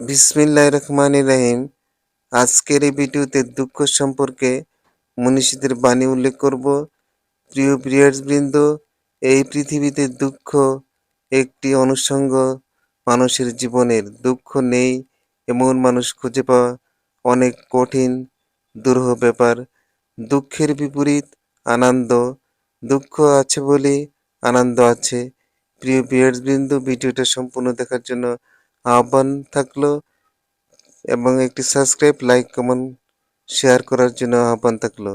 বিসমিল্লাহ রহমান রাহিম। আজকের এই ভিডিওতে দুঃখ সম্পর্কে মনীষীদের বাণী উল্লেখ করব। প্রিয় বৃন্দ এই পৃথিবীতে দুঃখ একটি অনুষঙ্গ। মানুষের জীবনের দুঃখ নেই, এমন মানুষ খুঁজে পাওয়া অনেক কঠিন, দুরূহ ব্যাপার। দুঃখের বিপরীত আনন্দ। দুঃখ আছে বলে আনন্দ আছে। প্রিয় বৃন্দ ভিডিওটা সম্পূর্ণ দেখার জন্য আহ্বান থাকল এবং একটি সাবস্ক্রাইব লাইক কমেন্ট শেয়ার করার জন্য আহ্বান থাকল।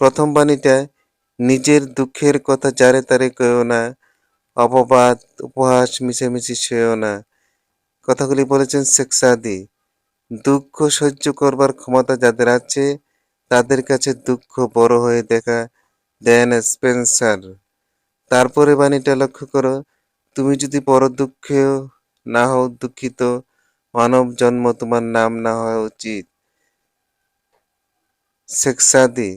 প্রথম বাণীটা নিজের দুঃখের কথা যারে তারে কেও না, অপবাদ, উপহাস, মিশামিশি সেও না। কথাগুলি বলেছেন শেখ দুঃখ সহ্য করবার ক্ষমতা যাদের আছে, তাদের কাছে দুঃখ বড় হয়ে দেখা দেন স্পেন্সার তারপরে বাণীটা লক্ষ্য করো, তুমি যদি বড় দুঃখেও না হও দুঃখিত, মানব জন্ম তোমার নাম না হওয়া উচিত। শেখ সাদি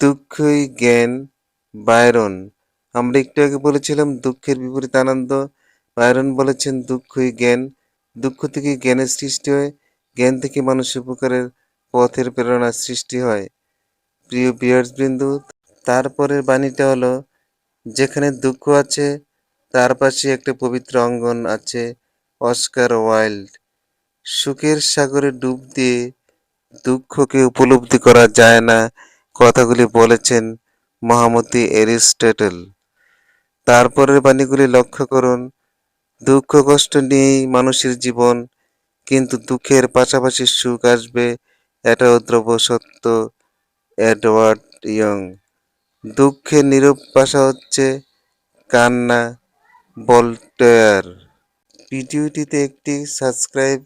দুঃখই জ্ঞান বায়রন আমরা একটু আগে বলেছিলাম, দুঃখের বিপরীত আনন্দ। বায়রন বলেছেন, দুঃখই জ্ঞান। দুঃখ থেকে জ্ঞানের সৃষ্টি হয়, জ্ঞান থেকে মানুষের উপকারের পথের প্রেরণা সৃষ্টি হয়। প্রিয় বিয়ার্স বিন্দু তারপরের বাণীটা হলো, যেখানে দুঃখ আছে তার পাশে একটা পবিত্র অঙ্গন আছে, অস্কার ওয়াইল্ড। সুখের সাগরে ডুব দিয়ে দুঃখকে উপলব্ধি করা যায় না, কথাগুলি বলেছেন মহামতি এরিস্টটল তারপরের বাণীগুলি লক্ষ্য করুন, দুঃখ কষ্ট নিয়েই মানুষের জীবন, কিন্তু দুঃখের পাশাপাশি সুখ আসবে, এটাও দ্রব্য সত্য, এডওয়ার্ড ইয়ং। দুঃখের নীরব ভাষা হচ্ছে কান্না বলটেয়ার ভিডিওটিতে একটি সাবস্ক্রাইব,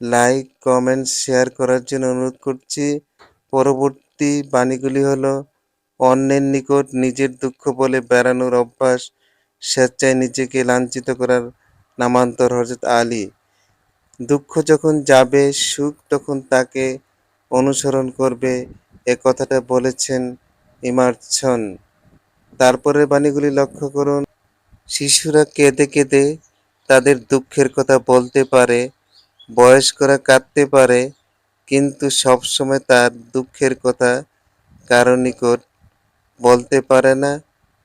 লাইক, কমেন্ট, শেয়ার করার জন্য অনুরোধ করছি। পরবর্তী বাণীগুলি হলো, অন্যের নিকট নিজের দুঃখ বলে বেড়ানোর অভ্যাস, স্বেচ্ছায় নিজেকে লাঞ্ছিত করার নামান্তর হজরত আলী। দুঃখ যখন যাবে, সুখ তখন তাকে অনুসরণ করবে, এ কথাটা বলেছেন ইমার্সন তারপরের বাণীগুলি লক্ষ্য করুন। শিশুরা কেঁদে কেঁদে তাদের দুঃখের কথা বলতে পারে, বয়স্করা কাঁদতে পারে, কিন্তু সবসময় তার দুঃখের কথা কারও নিকট বলতে পারে না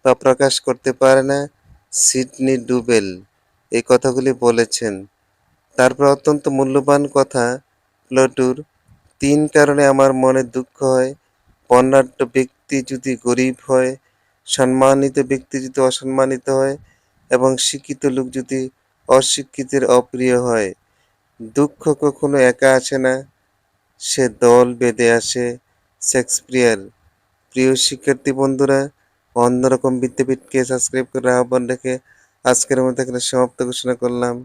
বা প্রকাশ করতে পারে না। সিডনি ডুবেল এই কথাগুলি বলেছেন। তারপর অত্যন্ত মূল্যবান কথা প্লটুর তিন কারণে আমার মনে দুঃখ হয়। বর্ণাঢ্য ব্যক্তি যদি গরিব হয়, সম্মানিত ব্যক্তি যদি অসম্মানিত হয় এবং শিক্ষিত লোক যদি অশিক্ষিতের অপ্রিয় হয়, দুঃখ কখনো একা আছে না। সে দল বেঁধে আসে শেক্সপিয়ার। প্রিয় শিক্ষার্থী বন্ধুরা, অন্যরকম বিদ্যাপীঠকে সাবস্ক্রাইব করে আহ্বান রেখে আজকের মধ্যে এখানে সমাপ্ত ঘোষণা করলাম।